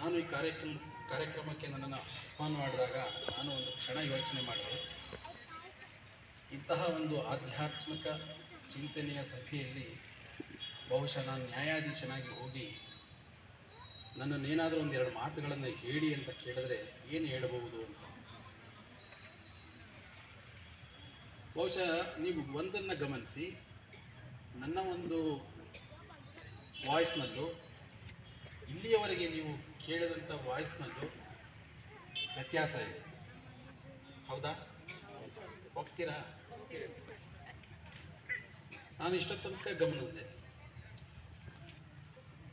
ನಾನು ಈ ಕಾರ್ಯಕ್ರಮ, ಕಾರ್ಯಕ್ರಮಕ್ಕೆ ನನ್ನನ್ನು ಆಹ್ವಾನ ಮಾಡಿದಾಗ ನಾನು ಒಂದು ಕ್ಷಣ ಯೋಚನೆ ಮಾಡಿದೆ. ಇಂತಹ ಒಂದು ಆಧ್ಯಾತ್ಮಿಕ ಚಿಂತನೆಯ ಸಭೆಯಲ್ಲಿ ಬಹುಶಃ ನಾನು ನ್ಯಾಯಾಧೀಶನಾಗಿ ಹೋಗಿ ನನ್ನನ್ನೇನಾದರೂ ಒಂದೆರಡು ಮಾತುಗಳನ್ನು ಹೇಳಿ ಅಂತ ಕೇಳಿದ್ರೆ ಏನು ಹೇಳಬಹುದು ಅಂತ. ಬಹುಶಃ ನೀವು ಒಂದನ್ನು ಗಮನಿಸಿ, ನನ್ನ ಒಂದು ವಾಯ್ಸ್ನಲ್ಲೂ ಇಲ್ಲಿಯವರೆಗೆ ನೀವು ಕೇಳಿದಂಥ ವಾಯ್ಸ್ನಲ್ಲೂ ವ್ಯತ್ಯಾಸ ಇದೆ. ಹೌದಾ? ಹೋಗ್ತೀರಾ ನಾನು ಇಷ್ಟ ತನಕ ಗಮನಿಸಿದೆ.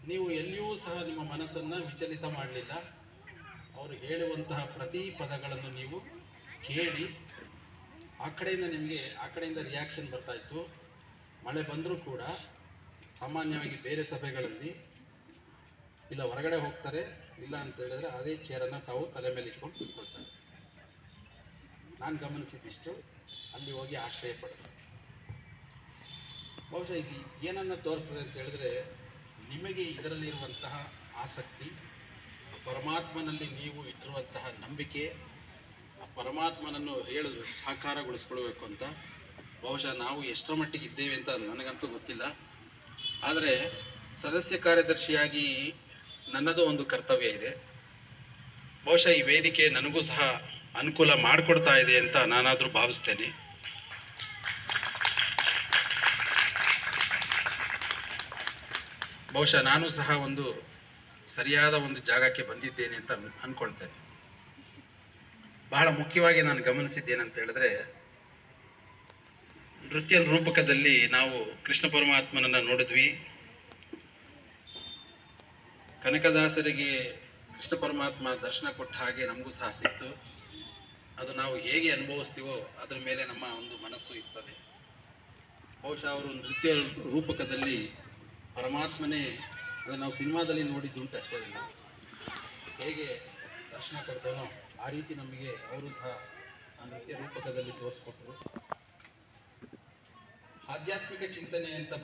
ನೀವು ಎಲ್ಲಿಯೂ ಸಹ ನಿಮ್ಮ ಮನಸ್ಸನ್ನು ವಿಚಲಿತ ಮಾಡಲಿಲ್ಲ. ಅವರು ಹೇಳುವಂತಹ ಪ್ರತಿ ಪದಗಳನ್ನು ನೀವು ಕೇಳಿ ಆ ಕಡೆಯಿಂದ ನಿಮಗೆ ಆ ಕಡೆಯಿಂದ ರಿಯಾಕ್ಷನ್ ಬರ್ತಾ ಇತ್ತು. ಮಳೆ ಬಂದರೂ ಕೂಡ ಸಾಮಾನ್ಯವಾಗಿ ಬೇರೆ ಸಭೆಗಳಲ್ಲಿ ಇಲ್ಲ ಹೊರಗಡೆ ಹೋಗ್ತಾರೆ, ಇಲ್ಲ ಅಂತ ಹೇಳಿದ್ರೆ ಅದೇ ಚೇರನ್ನು ತಾವು ತಲೆ ಮೇಲೆ ಇಟ್ಕೊಂಡು ಕೂತ್ಕೊಳ್ತಾರೆ. ನಾನು ಗಮನಿಸಿದಿಷ್ಟು ಅಲ್ಲಿ ಹೋಗಿ ಆಶ್ರಯ ಪಡೆದು. ಬಹುಶಃ ಇದು ಏನನ್ನ ತೋರಿಸ್ತದೆ ಅಂತ ಹೇಳಿದ್ರೆ, ನಿಮಗೆ ಇದರಲ್ಲಿರುವಂತಹ ಆಸಕ್ತಿ, ಪರಮಾತ್ಮನಲ್ಲಿ ನೀವು ಇಟ್ಟಿರುವಂತಹ ನಂಬಿಕೆ ಪರಮಾತ್ಮನನ್ನು ಹೇಳಲು ಸಾಕಾರಗೊಳಿಸ್ಕೊಳ್ಬೇಕು ಅಂತ ಬಹುಶಃ ನಾವು ಎಷ್ಟರ ಮಟ್ಟಿಗೆ ಇದ್ದೇವೆ ಅಂತ ನನಗಂತೂ ಗೊತ್ತಿಲ್ಲ. ಆದರೆ ಸದಸ್ಯ ಕಾರ್ಯದರ್ಶಿಯಾಗಿ ನನ್ನದು ಒಂದು ಕರ್ತವ್ಯ ಇದೆ. ಬಹುಶಃ ಈ ವೇದಿಕೆ ನನಗೂ ಸಹ ಅನುಕೂಲ ಮಾಡಿಕೊಡ್ತಾ ಇದೆ ಅಂತ ನಾನಾದರೂ ಭಾವಿಸ್ತೇನೆ. ಬಹುಶಃ ನಾನು ಸಹ ಒಂದು ಸರಿಯಾದ ಒಂದು ಜಾಗಕ್ಕೆ ಬಂದಿದ್ದೇನೆ ಅಂತ ಅಂದ್ಕೊಳ್ತೇನೆ ಬಹಳ ಮುಖ್ಯವಾಗಿ ನಾನು ಗಮನಿಸಿದ್ದೇನಂತ ಹೇಳಿದ್ರೆ, ನೃತ್ಯ ರೂಪಕದಲ್ಲಿ ನಾವು ಕೃಷ್ಣ ಪರಮಾತ್ಮನನ್ನ ನೋಡಿದ್ವಿ. ಕನಕದಾಸರಿಗೆ ಕೃಷ್ಣ ಪರಮಾತ್ಮ ದರ್ಶನ ಕೊಟ್ಟ ಹಾಗೆ ನಮಗೂ ಸಹ ಸಿಕ್ತು. ಅದು ನಾವು ಹೇಗೆ ಅನುಭವಿಸ್ತೀವೋ ಅದರ ಮೇಲೆ ನಮ್ಮ ಒಂದು ಮನಸ್ಸು ಇರ್ತದೆ. ಬಹುಶಃ ಅವರು ನೃತ್ಯ ರೂಪಕದಲ್ಲಿ ಪರಮಾತ್ಮನೇ ಅದನ್ನು ನಾವು ಸಿನಿಮಾದಲ್ಲಿ ನೋಡಿದ್ದುಂಟು ಅಷ್ಟೇ ಹೇಗೆ ದರ್ಶನ ಕೊಡ್ತಾನೋ ಆ ರೀತಿ ನಮಗೆ ಅವರು ಸಹ ಆ ನೃತ್ಯ ರೂಪಕದಲ್ಲಿ ತೋರಿಸ್ಕೊಟ್ರು. ಆಧ್ಯಾತ್ಮಿಕ ಚಿಂತನೆ ಅಂತ